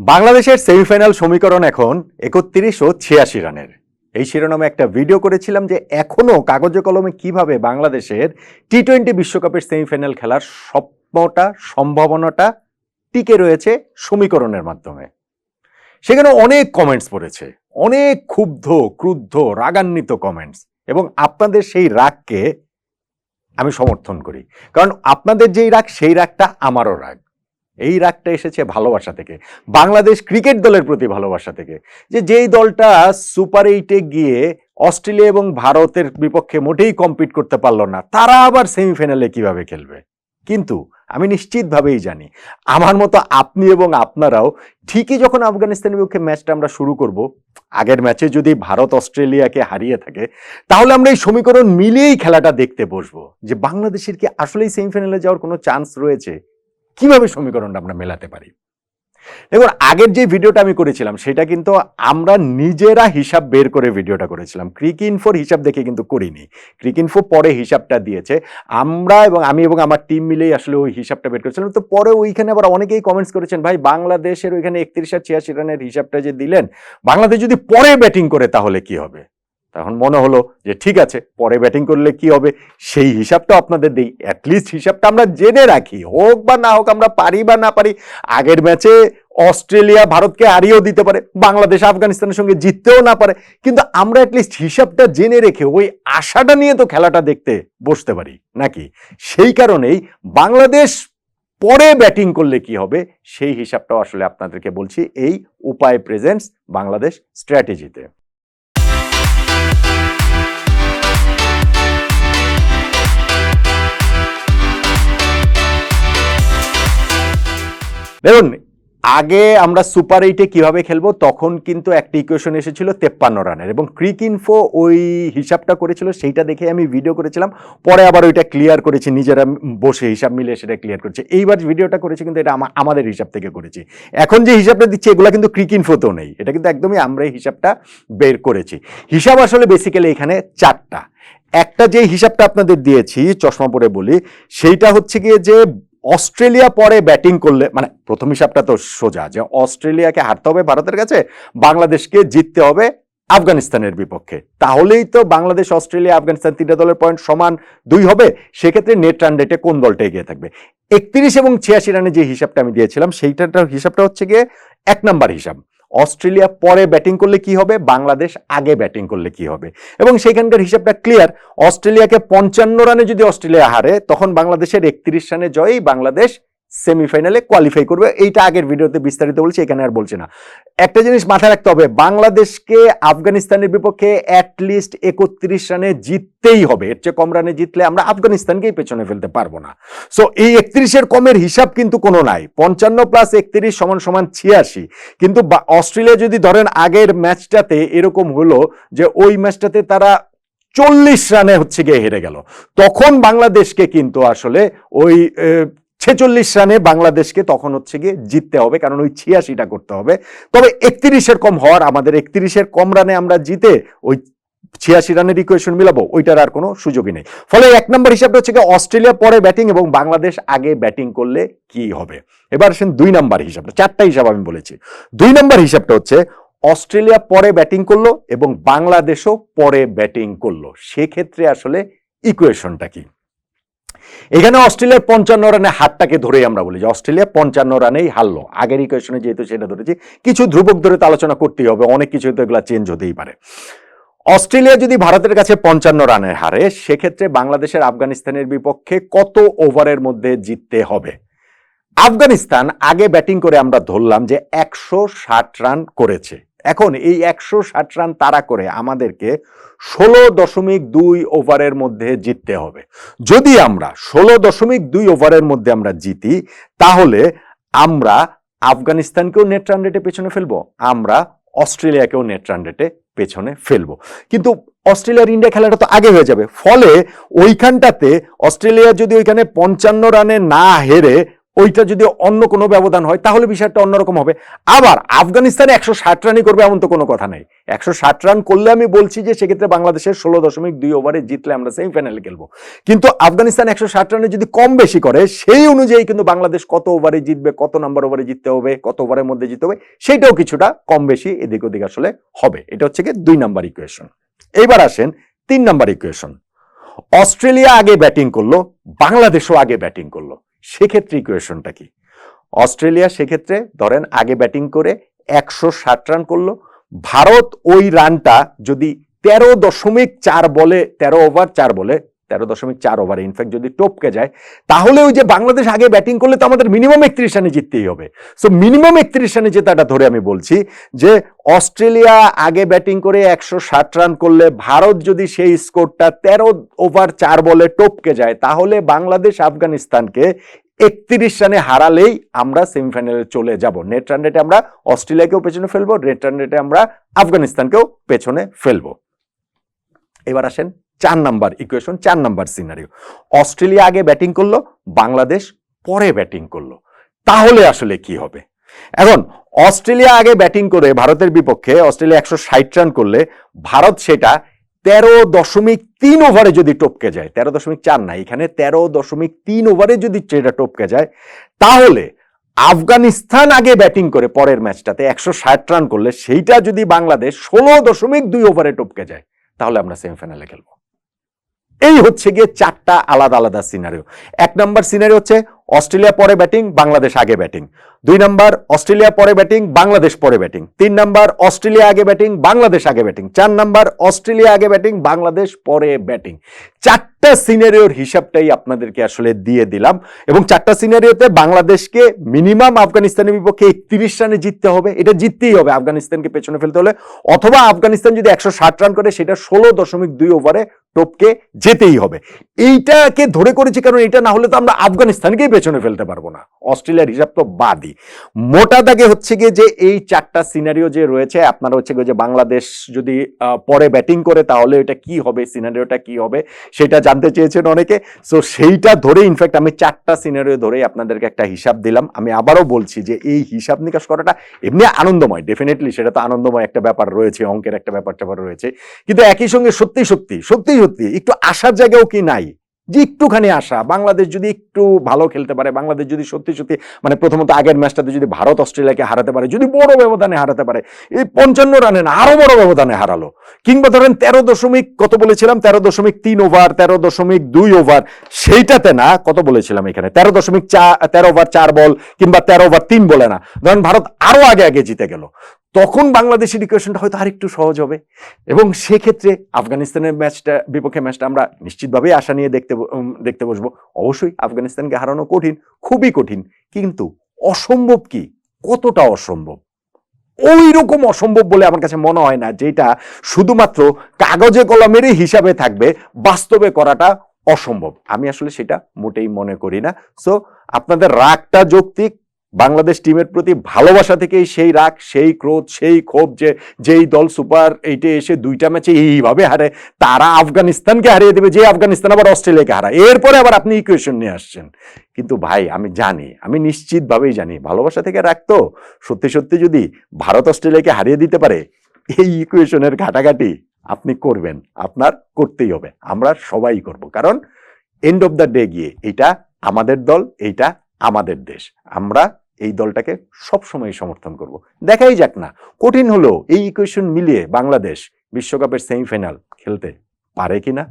বাংলাদেশের সেমিফাইনাল সমীকরণ এখন একত্রিশ ও ছিয়াশি রানের। এই শিরোনামে একটা ভিডিও করেছিলাম যে এখনও কাগজে কলমে কীভাবে বাংলাদেশের টি টোয়েন্টি বিশ্বকাপের সেমিফাইনাল খেলার স্বপ্নটা, সম্ভাবনাটা টিকে রয়েছে সমীকরণের মাধ্যমে। সেখানে অনেক কমেন্টস পড়েছে, অনেক ক্ষুব্ধ, ক্রুদ্ধ, রাগান্বিত কমেন্টস এবং আপনাদের সেই রাগকে আমি সমর্থন করি। কারণ আপনাদের যেই রাগ, সেই রাগটা আমারও রাগ। এই রাগটা এসেছে ভালোবাসা থেকে। বাংলাদেশ ক্রিকেট দলের প্রতি ভালোবাসা থেকে। যে যেই দলটা সুপার এইটে গিয়ে অস্ট্রেলিয়া এবং ভারতের বিপক্ষে মোটেই কম্পিট করতে পারল না, তারা আবার সেমিফাইনালে কীভাবে খেলবে? কিন্তু আমি নিশ্চিতভাবেই জানি, আমার মতো আপনি এবং আপনারাও ঠিকই যখন আফগানিস্তানের বিপক্ষে ম্যাচটা আমরা শুরু করব, আগের ম্যাচে যদি ভারত অস্ট্রেলিয়াকে হারিয়ে থাকে, তাহলে আমরা এই সমীকরণ মিলিয়েই খেলাটা দেখতে বসবো। যে বাংলাদেশের কি আসলেই সেমিফাইনালে যাওয়ার কোনো চান্স রয়েছে? কীভাবে সমীকরণটা আমরা মেলাতে পারি? দেখুন, আগের যে ভিডিওটা আমি করেছিলাম, সেটা কিন্তু আমরা নিজেরা হিসাব বের করে ভিডিওটা করেছিলাম। ক্রিক ইনফোর হিসাব দেখে কিন্তু করিনি। ক্রিক ইনফো পরে হিসাবটা দিয়েছে। আমরা এবং আমি এবং আমার টিম মিলেই আসলে ওই হিসাবটা বের করেছিলাম। তো পরে ওইখানে আবার অনেকেই কমেন্টস করেছেন, ভাই, বাংলাদেশের ওইখানে একত্রিশ আর ছিয়াশি রানের হিসাবটা যে দিলেন, বাংলাদেশ যদি পরে ব্যাটিং করে তাহলে কি হবে? তখন মনে হলো যে ঠিক আছে, পরে ব্যাটিং করলে কি হবে? সেই হিসাবটা আপনাদের দিই। অ্যাটলিস্ট হিসাবটা আমরা জেনে রাখি। হোক বা না হোক আমরা পারি বা না পারি, আগের ম্যাচে অস্ট্রেলিয়া ভারতকে হারিয়েও দিতে পারে, বাংলাদেশ আফগানিস্তানের সঙ্গে জিততেও না পারে। কিন্তু আমরা অ্যাটলিস্ট হিসাবটা জেনে রেখে, ওই আশাটা নিয়ে তো খেলাটা দেখতে বসতে পারি, নাকি? সেই কারণেই বাংলাদেশ পরে ব্যাটিং করলে কি হবে? সেই হিসাবটাও আসলে আপনাদেরকে বলছি, এই উপায় প্রেজেন্টস বাংলাদেশ স্ট্র্যাটেজিতে দেখুন, আগে আমরা সুপার এইটে কীভাবে খেলব, তখন কিন্তু একটা ইকুয়েশন এসেছিল তেপ্পান্ন রানের। এবং ক্রিক ইনফো ওই হিসাবটা করেছিল, সেইটা দেখে আমি ভিডিও করেছিলাম, পরে আবার ওইটা ক্লিয়ার করেছি, নিজেরা বসে হিসাব মিলে সেটা ক্লিয়ার করেছে। এইবার ভিডিওটা করেছি, কিন্তু এটা আমাদের হিসাব থেকে করেছি। এখন যে হিসাবটা দিচ্ছি, এগুলো কিন্তু ক্রিক ইনফোতেও নেই। এটা কিন্তু একদমই আমরা হিসাবটা বের করেছি। হিসাব আসলে বেসিক্যালি এখানে চারটা। একটা যে হিসাবটা আপনাদের দিয়েছি, চশমা পরে বলি, সেইটা হচ্ছে গিয়ে যে অস্ট্রেলিয়া পরে ব্যাটিং করলে মানে প্রথম হিসাবটা তো সোজা যে অস্ট্রেলিয়াকে হারতে হবে ভারতের কাছে, বাংলাদেশকে জিততে হবে আফগানিস্তানের বিপক্ষে। তাহলেই তো বাংলাদেশ, অস্ট্রেলিয়া, আফগানিস্তান তিনটা দলের পয়েন্ট সমান দুই হবে। সেক্ষেত্রে নেট রান রেটে কোন দলটা এগিয়ে থাকবে? একত্রিশ এবং ছিয়াশি রানে যে হিসাবটা আমি দিয়েছিলাম সেইটার হিসাবটা হচ্ছে গিয়ে এক নাম্বার হিসাব। অস্ট্রেলিয়া পরে ব্যাটিং করলে কি হবে? বাংলাদেশ আগে ব্যাটিং করলে কি হবে? এবং সেখানকার হিসাবটা ক্লিয়ার অস্ট্রেলিয়াকে পঞ্চান্ন রানে যদি অস্ট্রেলিয়া হারে, তখন বাংলাদেশের একত্রিশ রানে জয়ই বাংলাদেশ সেমিফাইনালে কোয়ালিফাই করবে। এইটা আগের ভিডিওতে বিস্তারিত বলছি, এখানে আর বলছি না। একটা জিনিস মাথায় রাখতে হবে, বাংলাদেশকে আফগানিস্তানের বিপক্ষে অ্যাটলিস্ট একত্রিশ রানে জিততেই হবে। এর চেয়ে কম রানে জিতলে আমরা আফগানিস্তানকেই পেছনে ফেলতে পারব না। সো এই একত্রিশের কমের হিসাব কিন্তু কোনো নাই। পঞ্চান্ন প্লাস একত্রিশ সমান সমান ছিয়াশি। কিন্তু অস্ট্রেলিয়া যদি ধরেন আগের ম্যাচটাতে এরকম হলো যে ওই ম্যাচটাতে তারা চল্লিশ রানে হচ্ছে গিয়ে হেরে গেল। তখন বাংলাদেশকে কিন্তু আসলে ওই ছেচল্লিশ রানে বাংলাদেশকে তখন হচ্ছে গিয়ে জিততে হবে, কারণ ওই ছিয়াশিটা করতে হবে। তবে একত্রিশের কম হওয়ার, আমাদের একত্রিশের কম রানে আমরা জিতে ওই ছিয়াশি রানের ইকুয়েশন মিলাবো, ওইটার আর কোনো সুযোগই নেই। ফলে এক নম্বর হিসাবটা হচ্ছে অস্ট্রেলিয়া পরে ব্যাটিং এবং বাংলাদেশ আগে ব্যাটিং করলে কি হবে? এবার আসেন দুই নাম্বার হিসাবটা, চারটা হিসাব আমি বলেছি। দুই নাম্বার হিসাবটা হচ্ছে, অস্ট্রেলিয়া পরে ব্যাটিং করল এবং বাংলাদেশও পরে ব্যাটিং করল। সেক্ষেত্রে আসলে ইকুয়েশনটা কি? এখানে অস্ট্রেলিয়ার পঞ্চান্ন রানে হারটাকে ধরেই আমরা বলি যে অস্ট্রেলিয়া পঞ্চান্ন রানেই হারলো। আগের ইকুয়েশনে যেহেতু সেটা ধরেছি, কিছু ধ্রুবক ধরে তো আলোচনা করতেই হবে, অনেক কিছু তো এগুলো চেঞ্জ হতেই পারে। অস্ট্রেলিয়া যদি ভারতের কাছে পঞ্চান্ন রানের হারে, সেক্ষেত্রে বাংলাদেশের আফগানিস্তানের বিপক্ষে কত ওভারের মধ্যে জিততে হবে? আফগানিস্তান আগে ব্যাটিং করে আমরা ধরলাম যে একশো ষাট রান করেছে। এখন এই একশো ষাট রান তারা করে আমাদেরকে ষোলো দশমিক দুই ওভারের মধ্যে জিততে হবে। যদি আমরা ষোলো দশমিক দুই ওভারের মধ্যে আমরা জিতি, তাহলে আমরা আফগানিস্তানকেও নেট রান রেটে পেছনে ফেলব, আমরা অস্ট্রেলিয়াকেও নেট রান রেটে পেছনে ফেলব। কিন্তু অস্ট্রেলিয়ার ইন্ডিয়া খেলাটা তো আগে হয়ে যাবে, ফলে ওইখানটাতে অস্ট্রেলিয়া যদি ওইখানে পঞ্চান্ন রানে না হেরে ওইটা যদি অন্য কোনো ব্যবধান হয়, তাহলে বিষয়টা অন্যরকম হবে। আবার আফগানিস্তানে একশো ষাট রানই করবে এমন তো কোনো কথা নেই। একশো ষাট রান করলে আমি বলছি যে সেক্ষেত্রে বাংলাদেশের ষোলো দশমিক দুই ওভারে জিতলে আমরা সেমিফাইনালে খেলব। কিন্তু আফগানিস্তান একশো ষাট রানে যদি কম বেশি করে, সেই অনুযায়ী কিন্তু বাংলাদেশ কত ওভারে জিতবে, কত নাম্বার ওভারে জিততে হবে, কত ওভারের মধ্যে জিততে হবে, সেটাও কিছুটা কম বেশি এদিক ওদিক আসলে হবে। এটা হচ্ছে কি দুই নাম্বার ইকুয়েশন এইবার আসেন তিন নাম্বার ইকুয়েশন অস্ট্রেলিয়া আগে ব্যাটিং করল, বাংলাদেশও আগে ব্যাটিং করল। সেক্ষেত্রে ইকুয়েশনটা কি? অস্ট্রেলিয়া সেক্ষেত্রে ধরেন আগে ব্যাটিং করে একশো ষাট রান করল। ভারত ওই রানটা যদি তেরো দশমিক চার বলে, তেরো ওভার চার বলে তেরো দশমিক চার ওভারে ইনফ্যাক্ট যদি টপকে যায়, তাহলে ওই যে বাংলাদেশ আগে ব্যাটিং করলে তো আমাদের মিনিমাম একত্রিশ রানে জিততেই হবে। সো মিনিমাম একত্রিশ রানে জেতাটা ধরে আমি বলছি যে, অস্ট্রেলিয়া আগে ব্যাটিং করে একশো ষাট রান করলে, ভারত যদি সেই স্কোরটা তেরো ওভার চার বলে টপকে যায়, তাহলে বাংলাদেশ আফগানিস্তানকে একত্রিশ রানে হারালেই আমরা সেমিফাইনালে চলে যাব। নেট রান রেটে আমরা অস্ট্রেলিয়াকেও পেছনে ফেলব নেট রান রেটে আমরা আফগানিস্তানকেও পেছনে ফেলব। এবার আসেন চার নাম্বার ইকুয়েশন চার নাম্বার সিনারিও অস্ট্রেলিয়া আগে ব্যাটিং করল, বাংলাদেশ পরে ব্যাটিং করল। তাহলে আসলে কি হবে? এখন, অস্ট্রেলিয়া আগে ব্যাটিং করে ভারতের বিপক্ষে, অস্ট্রেলিয়া একশো ষাট রান করলে, ভারত সেটা তেরো দশমিক তিন ওভারে যদি টপকে যায়, তেরো দশমিক চার না, এখানে তেরো দশমিক তিন ওভারে যদি সেটা টপকে যায়, তাহলে আফগানিস্তান আগে ব্যাটিং করে পরের ম্যাচটাতে একশো ষাট রান করলে, সেইটা যদি বাংলাদেশ ষোলো দশমিক দুই ওভারে টপকে যায়, তাহলে আমরা সেমিফাইনালে খেলব। এই হচ্ছে গিয়ে চারটা আলাদা আলাদা সিনারিও এক নম্বর সিনারি হচ্ছে অস্ট্রেলিয়া পরে ব্যাটিং বাংলাদেশ আগে ব্যাটিং দুই নাম্বার, অস্ট্রেলিয়া পরে ব্যাটিং বাংলাদেশ পরে ব্যাটিং তিন নাম্বার, অস্ট্রেলিয়া আগে ব্যাটিং বাংলাদেশ আগে ব্যাটিং চার নাম্বার, অস্ট্রেলিয়া আগে ব্যাটিং বাংলাদেশ পরে ব্যাটিং চারটা সিনারিওর হিসাবটাই আপনাদেরকে আসলে দিয়ে দিলাম। এবং চারটা সিনারিওতে বাংলাদেশকে মিনিমাম আফগানিস্তানের বিপক্ষে একত্রিশ রানে জিততে হবে। এটা জিততেই হবে আফগানিস্তানকে পেছনে ফেলতে হলে। অথবা আফগানিস্তান যদি একশো ষাট রান করে, সেটা ষোলো দশমিক দুই ওভারে টপকে যেতেই হবে। এইটাকে ধরে করেছি কারণ এটা না হলে তো আমরা আফগানিস্তানকেই পেছনে ফেলতে পারব না। অস্ট্রেলিয়ার হিসাব তো বাদই। মোটা দাগে হচ্ছে গিয়ে যে এই চারটা সিনারিও যে রয়েছে, আপনারা হচ্ছে গিয়ে যে বাংলাদেশ যদি পরে ব্যাটিং করে তাহলে এটা কি হবে সিনারিওটা কি হবে, সেটা জানতে চেয়েছেন অনেকে। সো সেইটা ধরে ইনফ্যাক্ট আমি চারটা সিনারিও ধরেই আপনাদেরকে একটা হিসাব দিলাম। আমি আবারও বলছি যে এই হিসাব নিকাশ করাটা এমনি আনন্দময় ডেফিনেটলি সেটা তো আনন্দময় একটা ব্যাপার রয়েছে, অঙ্কের একটা ব্যাপার ট্যাপার রয়েছে। কিন্তু একই সঙ্গে সত্যি সত্যি সত্যি সত্যি একটু আসার জায়গাও কি নাই? যে একটুখানি আশা, বাংলাদেশ যদি একটু ভালো খেলতে পারে, বাংলাদেশ যদি সত্যি সত্যি মানে প্রথমত আগের ম্যাচটাতে যদি ভারত অস্ট্রেলিয়াকে হারাতে পারে, যদি বড় ব্যবধানে হারাতে পারে, এই পঞ্চান্ন রানে না, আরও বড় ব্যবধানে হারালো। কিংবা ধরেন তেরো দশমিক, কত বলেছিলাম? তেরো দশমিক তিন ওভার, তেরো দশমিক দুই ওভার, সেইটাতে না, কত বলেছিলাম এখানে? তেরো দশমিক চা, তেরো ওভার চার বল কিংবা তেরো ওভার তিন বলে না। ধরেন ভারত আরও আগে আগে জিতে গেল। তখন বাংলাদেশের ইকুয়েশনটা হয়তো আরেকটু সহজ হবে। এবং সেক্ষেত্রে আফগানিস্তানের ম্যাচটা বিপক্ষে ম্যাচটা আমরা নিশ্চিতভাবেই আশা নিয়ে দেখতে দেখতে বসবো। অবশ্যই আফগানিস্তানকে হারানো কঠিন, খুবই কঠিন। কিন্তু অসম্ভব কি? কতটা অসম্ভব? ওই রকম অসম্ভব বলে আমার কাছে মনে হয় না, যেটা শুধুমাত্র কাগজে কলমেরই হিসাবে থাকবে, বাস্তবে করাটা অসম্ভব। আমি আসলে সেটা মোটেই মনে করি না। সো আপনাদের রাগটা যৌক্তিক বাংলাদেশ টিমের প্রতি ভালোবাসা থেকেই সেই রাগ, সেই ক্রোধ, সেই ক্ষোভ যে, যেই দল সুপার এইটে এসে দুইটা ম্যাচে এইভাবে হারে, তারা আফগানিস্তানকে হারিয়ে দেবে, যে আফগানিস্তান আবার অস্ট্রেলিয়াকে হারায়। এরপরে আবার আপনি ইকুয়েশন নিয়ে আসছেন। কিন্তু ভাই, আমি জানি, আমি নিশ্চিতভাবেই জানি, ভালোবাসা থেকে রাখতো সত্যি সত্যি যদি ভারত অস্ট্রেলিয়াকে হারিয়ে দিতে পারে, এই ইকুয়েশনের ঘাটাঘাটি আপনি করবেন, আপনার করতেই হবে, আমরা সবাই করব। কারণ এন্ড অফ দ্য ডে গিয়ে, এটা আমাদের দল এইটা আমাদের দেশ, আমরা এই দলটাকে সবসময় সমর্থন করব। দেখাই যাক না, কঠিন হলো এই ইকুয়েশন মিলিয়ে বাংলাদেশ বিশ্বকাপের সেমিফাইনাল খেলতে পারে কিনা?